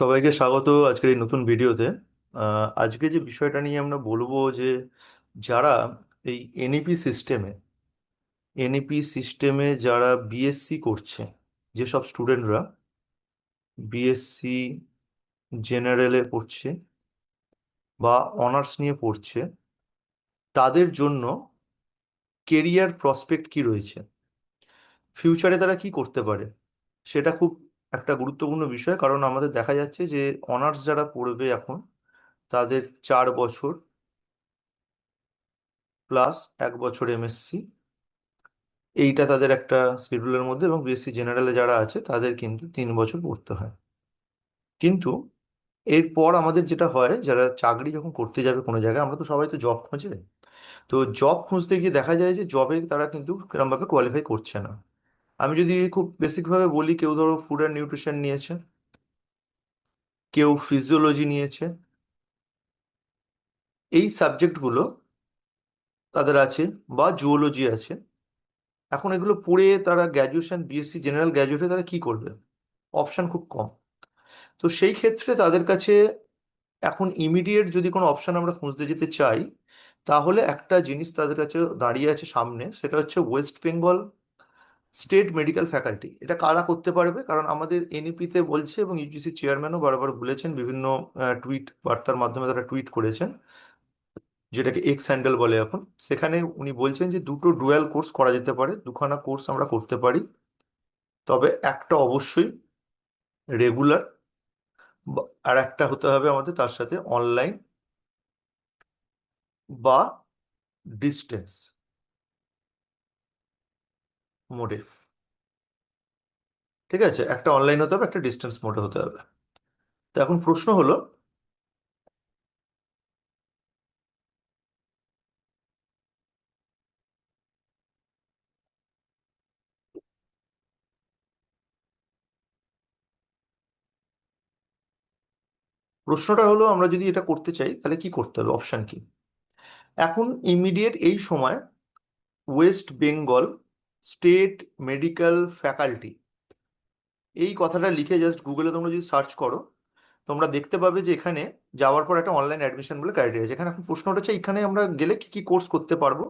সবাইকে স্বাগত আজকের এই নতুন ভিডিওতে। আজকে যে বিষয়টা নিয়ে আমরা বলব যে যারা এই এনইপি সিস্টেমে এনইপি সিস্টেমে যারা বিএসসি করছে যেসব স্টুডেন্টরা বিএসসি জেনারেলে পড়ছে বা অনার্স নিয়ে পড়ছে, তাদের জন্য কেরিয়ার প্রসপেক্ট কি রয়েছে? ফিউচারে তারা কি করতে পারে? সেটা খুব একটা গুরুত্বপূর্ণ বিষয়। কারণ আমাদের দেখা যাচ্ছে যে, অনার্স যারা পড়বে এখন, তাদের চার বছর প্লাস এক বছর এমএসসি এইটা তাদের একটা শিডিউলের মধ্যে এবং বিএসসি জেনারেলে যারা আছে, তাদের কিন্তু তিন বছর পড়তে হয়। কিন্তু এরপর আমাদের যেটা হয়, যারা চাকরি যখন করতে যাবে কোনো জায়গায়, আমরা তো সবাই তো জব খোঁজে। তো জব খুঁজতে গিয়ে দেখা যায় যে জবে তারা কিন্তু সেরকমভাবে কোয়ালিফাই করছে না। আমি যদি খুব বেসিকভাবে বলি, কেউ ধরো ফুড অ্যান্ড নিউট্রিশন নিয়েছে, কেউ ফিজিওলজি নিয়েছে, এই সাবজেক্টগুলো তাদের আছে বা জুওলজি আছে। এখন এগুলো পড়ে তারা গ্র্যাজুয়েশন বিএসসি জেনারেল গ্র্যাজুয়েটে তারা কি করবে? অপশান খুব কম। তো সেই ক্ষেত্রে তাদের কাছে এখন ইমিডিয়েট যদি কোনো অপশান আমরা খুঁজতে যেতে চাই, তাহলে একটা জিনিস তাদের কাছে দাঁড়িয়ে আছে সামনে, সেটা হচ্ছে West Bengal state medical faculty এটা কারা করতে পারবে? কারণ আমাদের এনইপিতে বলছে এবং ইউজিসি চেয়ারম্যানও বারবার বলেছেন, বিভিন্ন টুইট বার্তার মাধ্যমে তারা টুইট করেছেন, যেটাকে এক্স হ্যান্ডেল বলে এখন। সেখানে উনি বলছেন যে দুটো ডুয়াল কোর্স করা যেতে পারে, দুখানা কোর্স আমরা করতে পারি। তবে একটা অবশ্যই রেগুলার আর একটা হতে হবে আমাদের তার সাথে অনলাইন বা ডিস্টেন্স মোডে ঠিক আছে? একটা অনলাইন হতে হবে, একটা ডিস্টেন্স মোডে হতে হবে। তো এখন প্রশ্ন হলো, প্রশ্নটা হলো, আমরা যদি এটা করতে চাই, তাহলে কি করতে হবে? অপশান কি? এখন ইমিডিয়েট এই সময় West Bengal state medical faculty এই কথাটা লিখে জাস্ট গুগলে তোমরা যদি সার্চ করো, তোমরা দেখতে পাবে যে এখানে যাওয়ার পর একটা অনলাইন অ্যাডমিশন বলে ক্রাইটেরিয়া এখানে এখন প্রশ্নটা হচ্ছে, এখানে আমরা গেলে কি কি কোর্স করতে পারব?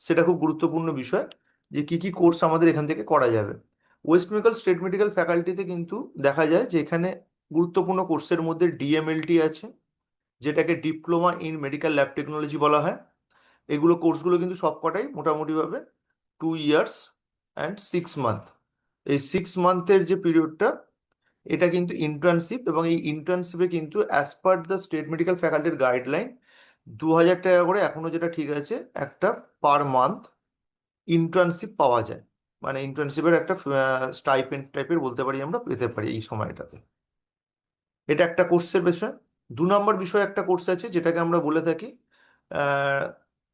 সেটা খুব গুরুত্বপূর্ণ বিষয় যে কি কি কোর্স আমাদের এখান থেকে করা যাবে। ওয়েস্ট বেঙ্গল স্টেট মেডিকেল ফ্যাকাল্টিতে কিন্তু দেখা যায় যে এখানে গুরুত্বপূর্ণ কোর্সের মধ্যে ডিএমএলটি আছে, যেটাকে diploma in medical lab technology বলা হয়। এগুলো কোর্সগুলো কিন্তু সবকটাই মোটামুটিভাবে two years and six month এই সিক্স মান্থের যে পিরিয়ডটা এটা কিন্তু ইন্টার্নশিপ এবং এই ইন্টার্নশিপে কিন্তু as per the state medical ফ্যাকাল্টির guideline দু হাজার টাকা করে এখনও যেটা ঠিক আছে, একটা পার মান্থ ইন্টার্নশিপ পাওয়া যায়। মানে ইন্টার্নশিপের একটা স্টাইপেন্ড টাইপের বলতে পারি আমরা, পেতে পারি এই সময়টাতে। এটা একটা কোর্সের বিষয়। দু নম্বর বিষয় একটা কোর্স আছে, যেটাকে আমরা বলে থাকি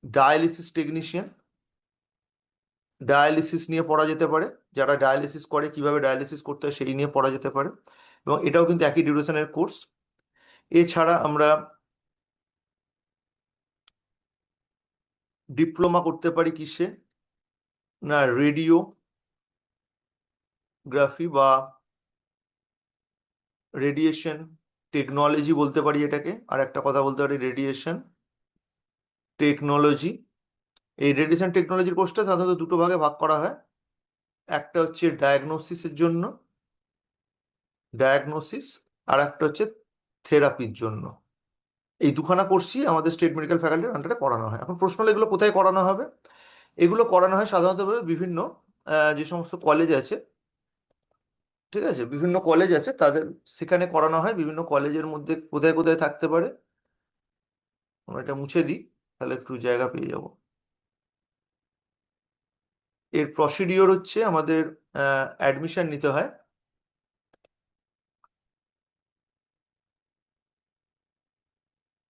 ডায়ালিসিস টেকনিশিয়ান ডায়ালিসিস নিয়ে পড়া যেতে পারে, যারা ডায়ালিসিস করে, কীভাবে ডায়ালিসিস করতে হয় সেই নিয়ে পড়া যেতে পারে, এবং এটাও কিন্তু একই ডিউরেশনের কোর্স এছাড়া আমরা ডিপ্লোমা করতে পারি কিসে? না রেডিও গ্রাফি বা রেডিয়েশন টেকনোলজি বলতে পারি এটাকে, আর একটা কথা বলতে পারি রেডিয়েশন টেকনোলজি এই রেডিয়েশন টেকনোলজির কোর্সটা সাধারণত দুটো ভাগে ভাগ করা হয়। একটা হচ্ছে ডায়াগনোসিসের জন্য ডায়াগনোসিস আর একটা হচ্ছে থেরাপির জন্য। এই দুখানা কোর্সই আমাদের স্টেট মেডিকেল ফ্যাকাল্টির আন্ডারে করানো হয়। এখন প্রশ্ন এগুলো কোথায় করানো হবে? এগুলো করানো হয় সাধারণতভাবে বিভিন্ন যে সমস্ত কলেজ আছে, ঠিক আছে? বিভিন্ন কলেজ আছে, তাদের সেখানে করানো হয়। বিভিন্ন কলেজের মধ্যে কোথায় কোথায় থাকতে পারে, আমরা এটা মুছে দিই, তাহলে একটু জায়গা পেয়ে যাব। এর প্রসিডিওর হচ্ছে আমাদের অ্যাডমিশন নিতে হয়।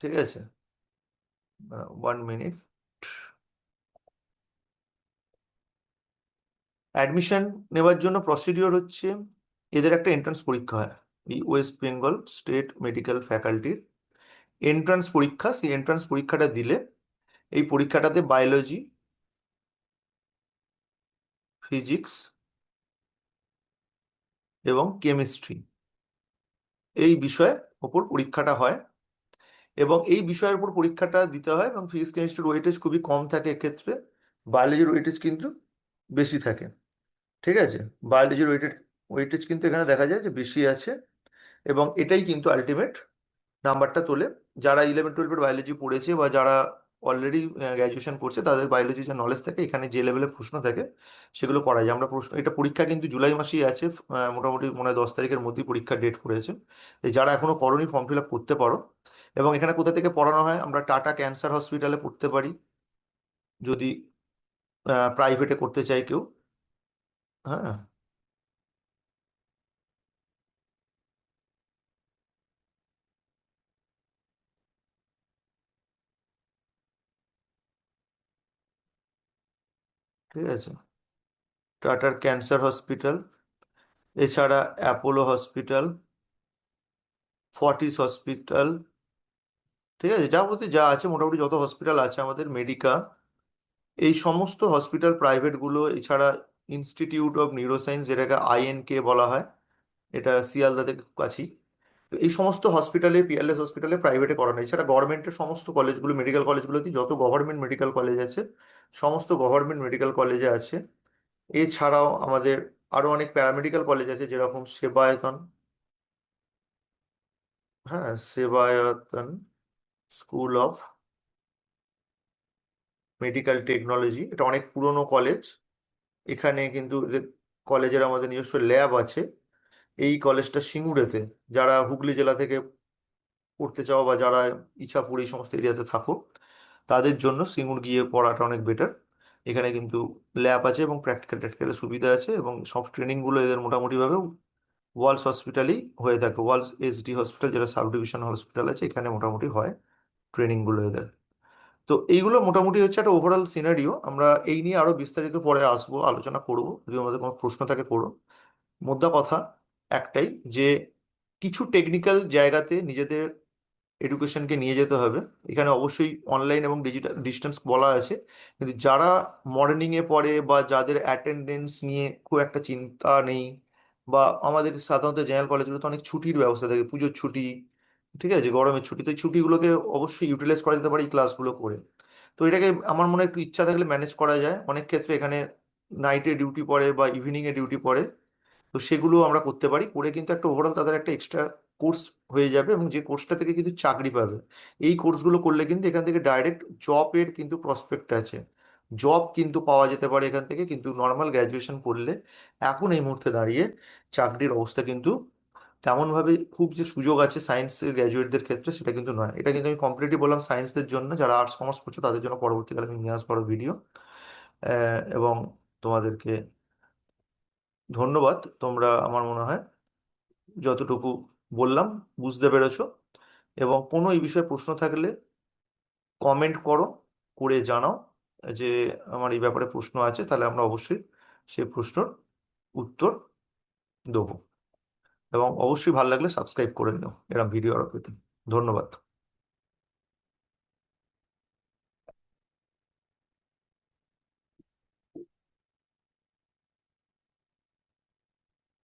ঠিক আছে? ওয়ান মিনিট অ্যাডমিশন নেওয়ার জন্য প্রসিডিওর হচ্ছে, এদের একটা এন্ট্রান্স পরীক্ষা হয়, এই ওয়েস্ট বেঙ্গল স্টেট মেডিকেল ফ্যাকাল্টির এন্ট্রান্স পরীক্ষা, সেই এন্ট্রান্স পরীক্ষাটা দিলে, এই পরীক্ষাটাতে বায়োলজি ফিজিক্স এবং কেমিস্ট্রি এই বিষয়ের ওপর পরীক্ষাটা হয় এবং এই বিষয়ের উপর পরীক্ষাটা দিতে হয় এবং ফিজিক্স কেমিস্ট্রির ওয়েটেজ খুবই কম থাকে এক্ষেত্রে। বায়োলজির ওয়েটেজ কিন্তু বেশি থাকে। ঠিক আছে? বায়োলজির ওয়েটেজ ওয়েটেজ কিন্তু এখানে দেখা যায় যে বেশি আছে এবং এটাই কিন্তু আলটিমেট নাম্বারটা তোলে। যারা ইলেভেন টুয়েলভের বায়োলজি পড়েছে বা যারা অলরেডি গ্র্যাজুয়েশন করছে, তাদের বায়োলজি যে নলেজ থাকে, এখানে যে লেভেলের প্রশ্ন থাকে, সেগুলো করা যায় আমরা প্রশ্ন, এটা পরীক্ষা কিন্তু জুলাই মাসেই আছে মোটামুটি মনে হয় দশ তারিখের মধ্যেই পরীক্ষার ডেট পড়েছে। যারা এখনও করনি ফর্ম ফিল আপ করতে পারো। এবং এখানে কোথা থেকে পড়ানো হয়, আমরা টাটা ক্যান্সার হসপিটালে পড়তে পারি। যদি প্রাইভেটে করতে চাই কেউ। হ্যাঁ। ঠিক আছে? টাটার ক্যান্সার হসপিটাল এছাড়া অ্যাপোলো হসপিটাল ফর্টিস হসপিটাল ঠিক আছে? যাবতীয় যা আছে, মোটামুটি যত হসপিটাল আছে আমাদের মেডিকা এই সমস্ত হসপিটাল প্রাইভেটগুলো এছাড়া ইনস্টিটিউট অফ নিউরোসায়েন্স যেটাকে আইএনকে বলা হয়, এটা শিয়ালদাতে কাছেই। তো এই সমস্ত হসপিটালে পিএলএস হসপিটালে প্রাইভেটে করানো হয়। এছাড়া গভর্নমেন্টের সমস্ত কলেজগুলো মেডিকেল কলেজগুলোতে যত গভর্নমেন্ট মেডিকেল কলেজ আছে, সমস্ত গভর্নমেন্ট মেডিকেল কলেজে আছে। এছাড়াও আমাদের আরও অনেক প্যারামেডিক্যাল কলেজ আছে, যেরকম সেবায়তন। হ্যাঁ Sebayatan school of medical technology এটা অনেক পুরনো কলেজ এখানে কিন্তু কলেজের আমাদের নিজস্ব ল্যাব আছে। এই কলেজটা সিঙ্গুরেতে, যারা হুগলি জেলা থেকে পড়তে চাও বা যারা ইচ্ছাপুর এই সমস্ত এরিয়াতে থাকো, তাদের জন্য সিঙ্গুর গিয়ে পড়াটা অনেক বেটার এখানে কিন্তু ল্যাব আছে এবং প্র্যাকটিক্যাল ট্র্যাকটিক্যালের সুবিধা আছে এবং সব ট্রেনিংগুলো এদের মোটামুটিভাবে ওয়ালস হসপিটালেই হয়ে থাকে। ওয়ালস এসডি হসপিটাল যেটা সাব ডিভিশন হসপিটাল আছে, এখানে মোটামুটি হয় ট্রেনিংগুলো এদের। তো এইগুলো মোটামুটি হচ্ছে একটা ওভারঅল সিনারিও আমরা এই নিয়ে আরও বিস্তারিত পরে আসব, আলোচনা করব। যদি আমাদের কোনো প্রশ্ন থাকে, করো। মোদ্দা কথা একটাই যে কিছু টেকনিক্যাল জায়গাতে নিজেদের এডুকেশনকে নিয়ে যেতে হবে। এখানে অবশ্যই অনলাইন এবং ডিজিটাল ডিস্টেন্স বলা আছে। কিন্তু যারা মর্নিংয়ে পড়ে বা যাদের অ্যাটেন্ডেন্স নিয়ে খুব একটা চিন্তা নেই বা আমাদের সাধারণত জেনারেল কলেজগুলোতে অনেক ছুটির ব্যবস্থা থাকে, পুজোর ছুটি, ঠিক আছে, গরমের ছুটি। তো এই ছুটিগুলোকে অবশ্যই ইউটিলাইজ করা যেতে পারে এই ক্লাসগুলো করে। তো এটাকে আমার মনে হয় একটু ইচ্ছা থাকলে ম্যানেজ করা যায়। অনেক ক্ষেত্রে এখানে নাইটে ডিউটি পড়ে বা ইভিনিংয়ে ডিউটি পড়ে। তো সেগুলো আমরা করতে পারি। করে কিন্তু একটা ওভারঅল তাদের একটা এক্সট্রা কোর্স হয়ে যাবে এবং যে কোর্সটা থেকে কিন্তু চাকরি পাবে। এই কোর্সগুলো করলে কিন্তু এখান থেকে ডাইরেক্ট জবের কিন্তু প্রসপেক্ট আছে। জব কিন্তু পাওয়া যেতে পারে এখান থেকে, কিন্তু নর্মাল গ্র্যাজুয়েশন করলে এখন এই মুহূর্তে দাঁড়িয়ে চাকরির অবস্থা কিন্তু তেমনভাবে খুব যে সুযোগ আছে সায়েন্সের গ্র্যাজুয়েটদের ক্ষেত্রে সেটা কিন্তু নয়। এটা কিন্তু আমি কমপ্লিটলি বললাম সায়েন্সদের জন্য, যারা আর্টস কমার্স পড়ছে তাদের জন্য পরবর্তীকালে আমি নিয়ে আসব ভিডিও এবং তোমাদেরকে ধন্যবাদ, তোমরা আমার মনে হয় যতটুকু বললাম বুঝতে পেরেছ এবং কোনো এই বিষয়ে প্রশ্ন থাকলে কমেন্ট করো, করে জানাও যে আমার এই ব্যাপারে প্রশ্ন আছে, তাহলে আমরা অবশ্যই সেই প্রশ্নর উত্তর দেবো এবং অবশ্যই ভালো লাগলে সাবস্ক্রাইব করে নিও এরকম ভিডিও আরও পেতে। ধন্যবাদ।